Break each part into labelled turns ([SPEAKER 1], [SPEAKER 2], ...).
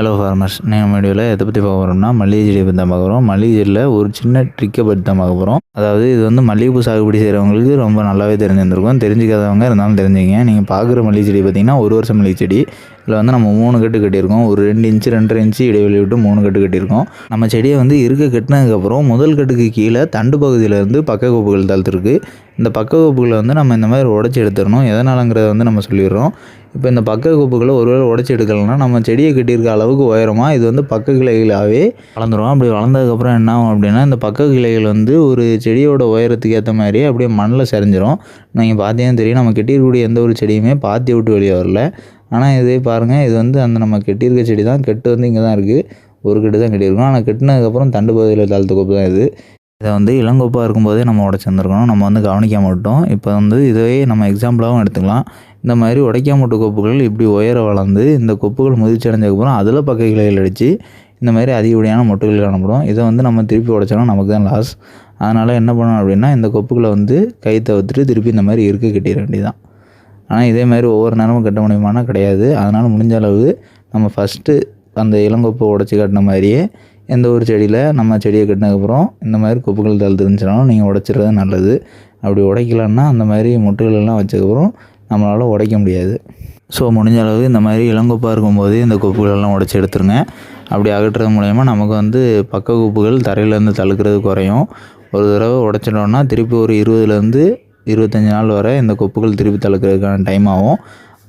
[SPEAKER 1] Hello farmers நீங்கள் வீடியோவில் எதை பற்றி பார்க்க போகிறோம்னா மல்லிகை செடியை பற்றி தான் பார்க்குறோம் மல்லிகை செடியில் ஒரு சின்ன ட்ரிக்கை பற்றி தான் பார்க்க போகிறோம் அதாவது இது வந்து மல்லிகைப்பூ சாகுபடி செய்கிறவங்களுக்கு ரொம்ப நல்லாவே தெரிஞ்சிருந்திருக்கும். தெரிஞ்சிக்காதவங்க இருந்தாலும் தெரிஞ்சுங்க நீங்கள் பார்க்குற மல்லிகை செடி பார்த்தீங்கன்னா ஒரு வருஷம் மல்லிகை செடி. இதில் வந்து நம்ம மூணு கட்டு கட்டியிருக்கோம். ஒரு ரெண்டு இன்ச்சு ரெண்டரை இன்ச்சு இடைவெளி விட்டு மூணு கட்டு கட்டியிருக்கோம். நம்ம செடியை வந்து இருக்க கட்டினதுக்கப்புறம் முதல் கட்டுக்கு கீழே தண்டு பகுதியிலேருந்து பக்க கோப்புகள் தளர்த்துருக்கு இந்த பக்க கோப்புகளை வந்து நம்ம இந்த மாதிரி உடச்சி எடுத்துடணும். எதனாலங்கிறத வந்து நம்ம சொல்லிடுறோம். இப்போ இந்த பக்க கோப்புகளை ஒருவேளை உடச்சி எடுக்கலைன்னா நம்ம செடியை கட்டியிருக்க அளவுக்கு உயரமாக இது வந்து பக்க கிளைகளாகவே வளர்ந்துரும். அப்படி வளர்ந்ததுக்கப்புறம் என்ன ஆகும் அப்படின்னா இந்த பக்க கிளைகள் வந்து ஒரு செடியோட உயரத்துக்கு ஏற்ற மாதிரி அப்படியே மண்ணில் சரிஞ்சிரும். நீங்கள் பார்த்தீங்கன்னா தெரியும் நம்ம கட்டியிருக்கக்கூடிய எந்த ஒரு செடியுமே பாத்தி விட்டு வெளியே வரல. ஆனால் இதே பாருங்கள் இது வந்து அந்த நம்ம கெட்டியிருக்க செடி தான் கெட்டு வந்து இங்கே தான் இருக்குது ஒரு கெட்டு தான் கெட்டியிருக்கோம். ஆனால் கெட்டினதுக்கப்புறம் தண்டு பகுதியில் தாழ்த்த கோப்பு தான் இது. இதை வந்து இளங்கோப்பாக இருக்கும்போதே நம்ம உடச்சிருந்துருக்கணும் நம்ம வந்து கவனிக்காம மாட்டோம் இப்போ வந்து இதையே நம்ம எக்ஸாம்பிளாகவும் எடுத்துக்கலாம். இந்த மாதிரி உடைக்காமட்டு கொப்புகள் இப்படி உயர வளர்ந்து இந்த கொப்புகள் முதிர்ச்சி அடைஞ்சதுக்கப்புறம் அதில் பக்க கிளைகள் அடித்து இந்த மாதிரி அதிகப்படியான மொட்டுகள் காணப்படும். இதை வந்து நம்ம திருப்பி உடைச்சோன்னா நமக்கு தான் லாஸ் அதனால் என்ன பண்ணணும் அப்படின்னா இந்த கொப்புகளை வந்து கை தவிர்த்துட்டு திருப்பி இந்த மாதிரி இருக்க கட்டிட வேண்டியதான் ஆனால் இதே மாதிரி ஒவ்வொரு நேரமும் கட்ட முடியுமானா கிடையாது. அதனால் முடிஞ்ச அளவு நம்ம ஃபஸ்ட்டு அந்த இளங்கொப்பை உடச்சி கட்டின மாதிரியே எந்த ஒரு செடியில் நம்ம செடியை கட்டினதுக்கப்புறம் இந்த மாதிரி கொப்புகள் தழுத்து நீங்கள் உடைச்சிடுறது நல்லது. அப்படி உடைக்கலன்னா அந்த மாதிரி முட்டுகள் எல்லாம் வச்சதுக்கப்புறம் நம்மளால் உடைக்க முடியாது. ஸோ முடிஞ்ச அளவு இந்த மாதிரி இளங்கொப்பாக இருக்கும்போது இந்த கொப்புகளெல்லாம் உடச்சி எடுத்துருங்க. அப்படி அகற்றுறது மூலயமா நமக்கு வந்து பக்க கொப்புகள் தரையிலேருந்து தழுக்கிறது குறையும். ஒரு தடவை உடச்சிட்டோம்னா திருப்பி ஒரு இருபதுலேருந்து இருபத்தஞ்சி நாள் வரை இந்த கொப்புகள் திருப்பி தழுக்கிறதுக்கான டைம் ஆகும்.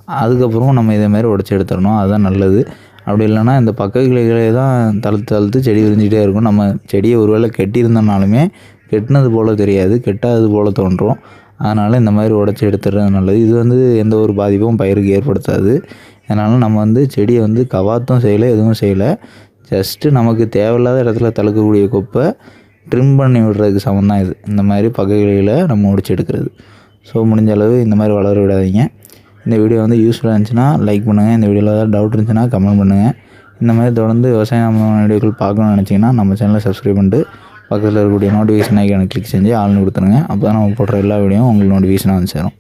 [SPEAKER 1] அதுக்கப்புறம் நம்ம இதே மாதிரி உடச்சி எடுத்துடணும். அதுதான் நல்லது. அப்படி இல்லைன்னா இந்த பக்க கிளைகளே தான் தழுத்து தளர்த்து செடி விரிஞ்சிட்டே இருக்கும். நம்ம செடியை ஒருவேளை கெட்டியிருந்தனாலுமே கெட்டினது போல் தெரியாது. கெட்டாதது போல் தோன்றும். அதனால் இந்த மாதிரி உடச்சி எடுத்துடுறது நல்லது. இது வந்து எந்த ஒரு பாதிப்பும் பயிருக்கு ஏற்படுத்தாது. அதனால் நம்ம வந்து செடியை வந்து கவாத்தும் செய்யலை எதுவும் செய்யலை. ஜஸ்ட்டு நமக்கு தேவையில்லாத இடத்துல தழுக்கக்கூடிய கொப்பை ட்ரிம் பண்ணி விடுறதுக்கு சமம் தான் இது. இந்த மாதிரி பகைகளில் நம்ம முடிச்சு எடுக்கிறது. ஸோ முடிஞ்ச அளவு இந்த மாதிரி வளர விடாதீங்க. இந்த வீடியோ வந்து யூஸ்ஃபுல்லாக இருந்துச்சுன்னா லைக் பண்ணுங்கள் இந்த வீடியோவில் ஏதாவது டவுட் இருந்துச்சுன்னா கமெண்ட் பண்ணுங்கள் இந்த மாதிரி தொடர்ந்து விவசாயம் வீடியோக்கள் பார்க்கணும்னு நினச்சிங்கன்னா நம்ம சேனலை சப்ஸ்கிரைப் பண்ணிட்டு பக்கத்தில் இருக்கக்கூடிய நோட்டிஃபிகேஷன் ஐக்கான கிளிக் செஞ்சு ஆள்னு கொடுத்துருங்க. அப்போ தான் நம்ம போடுற எல்லா வீடியோவும் உங்களுக்கு நோட்டிஃபிகேஷனாக வந்து சேரும்.